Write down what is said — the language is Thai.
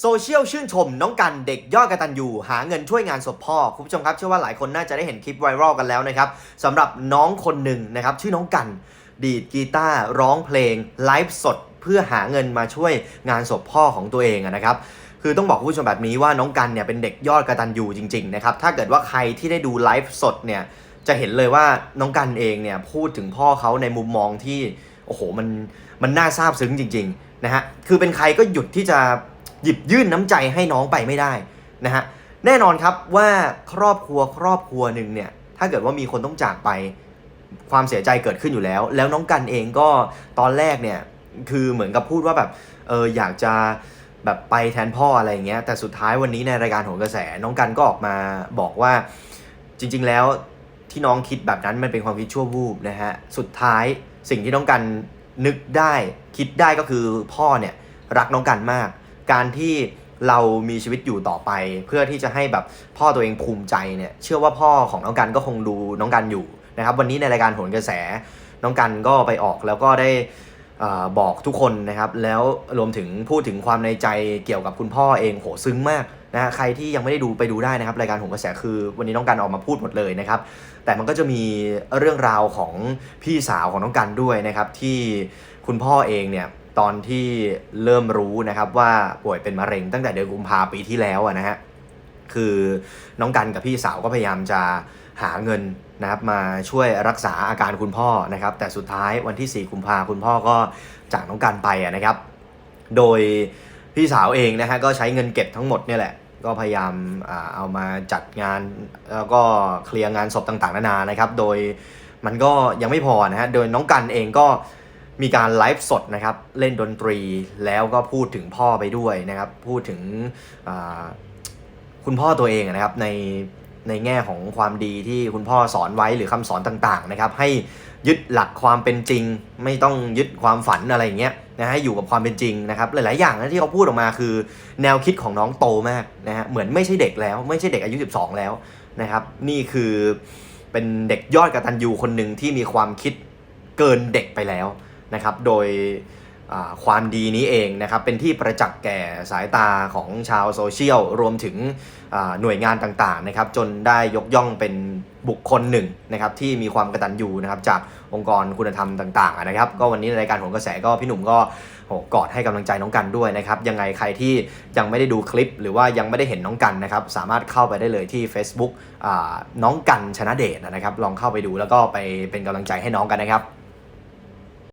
โซเชียลชื่นชมน้องกันเด็กยอดกระตันยูหาเงินช่วยงานศพพ่อ คุณผู้ชมครับเชื่อว่าหลายคนน่าจะได้เห็นคลิปไวรัลกันแล้วนะครับสำหรับน้องคนหนึ่งนะครับชื่อน้องกันดีดกีตาร์ร้องเพลงไลฟ์สด เพื่อหาเงินมาช่วยงานศพพ่อของตัวเองนะครับคือต้องบอกคุณผู้ชมแบบนี้ว่าน้องกันเนี่ยเป็นเด็กยอดกระตันยูจริงๆนะครับถ้าเกิดว่าใครที่ได้ดูไลฟ์สดเนี่ยจะเห็นเลยว่าน้องกันเองเนี่ยพูดถึงพ่อเขาในมุมมองที่โอ้โหมันมันน่าซาบซึ้งจริงๆนะฮะคือเป็นใครก็หยุดที่จะ หยิบยื่นน้ำใจให้น้องไปไม่ได้นะฮะแน่นอนครับว่าครอบครัวครอบครัวหนึ่งเนี่ยถ้าเกิดว่ามีคนต้องจากไปความเสียใจเกิดขึ้นอยู่แล้ว แล้วน้องกันเองก็ตอนแรกเนี่ยคือเหมือนกับพูดว่าแบบเอออยากจะแบบไปแทนพ่ออะไรเงี้ยแต่สุดท้ายวันนี้ในรายการโหนกระแสน้องกันก็ออกมาบอกว่าจริง ๆ แล้วที่น้องคิดแบบนั้นมันเป็นความคิดชั่ววูบนะฮะสุดท้ายสิ่งที่น้องกันนึกได้คิดได้ก็คือพ่อเนี่ยรักน้องกันมาก การที่เรามีชีวิตอยู่ต่อไป เพื่อที่จะให้แบบพ่อตัวเองภูมิใจเนี่ยเชื่อว่าพ่อของน้องกันก็คงดูน้องกันอยู่นะครับวันนี้ในรายการโหนกระแสน้องกันก็ไปออกแล้วก็ได้อบอกทุกคนนะครับ แล้วรวมถึงพูดถึงความในใจเกี่ยวกับคุณพ่อเองโหซึ้งมากนะฮะใครที่ยังไม่ได้ดูไปดูได้นะครับ รายการโหนกระแสคือวันนี้น้องกันออกมาพูดหมดเลยนะครับ แต่มันก็จะมีเรื่องราวของพี่สาวของน้องกันด้วยนะครับ ที่คุณพ่อเองเนี่ย ตอนที่เริ่มรู้นะครับว่าป่วยเป็นมะเร็งตั้งแต่เดือนกุมภาปีที่แล้วนะฮะคือน้องกันกับพี่สาวก็พยายามจะหาเงินนะครับมาช่วยรักษาอาการคุณพ่อนะครับ แต่สุดท้ายวันที่ 4 กุมภาคุณพ่อก็จากน้องกันไปนะครับ โดยพี่สาวเองนะฮะก็ใช้เงินเก็บทั้งหมดเนี่ยแหละก็พยายามเอามาจัดงานแล้วก็เคลียร์งานศพต่างๆ นานานะครับ โดยมันก็ยังไม่พอนะฮะโดยน้องกันเองก็ มีการไลฟ์สดนะครับเล่นดนตรีแล้วก็พูดถึงพ่อไปด้วยนะครับ พูดถึงคุณพ่อตัวเองนะครับในในแง่ของความดีที่คุณพ่อสอนไว้หรือคำสอนต่างๆนะครับ ให้ยึดหลักความเป็นจริง ไม่ต้องยึดความฝันอะไรอย่างเงี้ยนะให้อยู่กับความเป็นจริงนะครับ หลายๆ อย่างนะที่เขาพูดออกมาคือ แนวคิดของน้องโตมากนะฮะเหมือนไม่ใช่เด็กแล้ว ไม่ใช่เด็กอายุ 12 แล้วนะครับ นี่คือเป็นเด็กยอดกตัญญูคนหนึ่งที่มีความคิดเกินเด็กไปแล้ว นะครับโดยความดีนี้เองนะครับเป็นที่ประจักษ์แก่สายตาของชาวโซเชียล รวมถึงหน่วยงานต่างๆนะครับจนได้ยกย่องเป็นบุคคลหนึ่งนะครับที่มีความกระตัญญูนะครับจากองค์กรคุณธรรมต่างๆนะครับก็วันนี้ในรายการโหนกระแสก็พี่หนุ่มก็โหกอดให้กำลังใจน้องกันด้วยนะครับยังไงใครที่ยังไม่ได้ดูคลิป หรือว่ายังไม่ได้เห็นน้องกันนะครับสามารถเข้าไปได้เลยที่ Facebook น้องกันชนะเดชนะครับลองเข้าไปดูแล้วก็ไปเป็นกำลังใจให้น้องกันนะครับ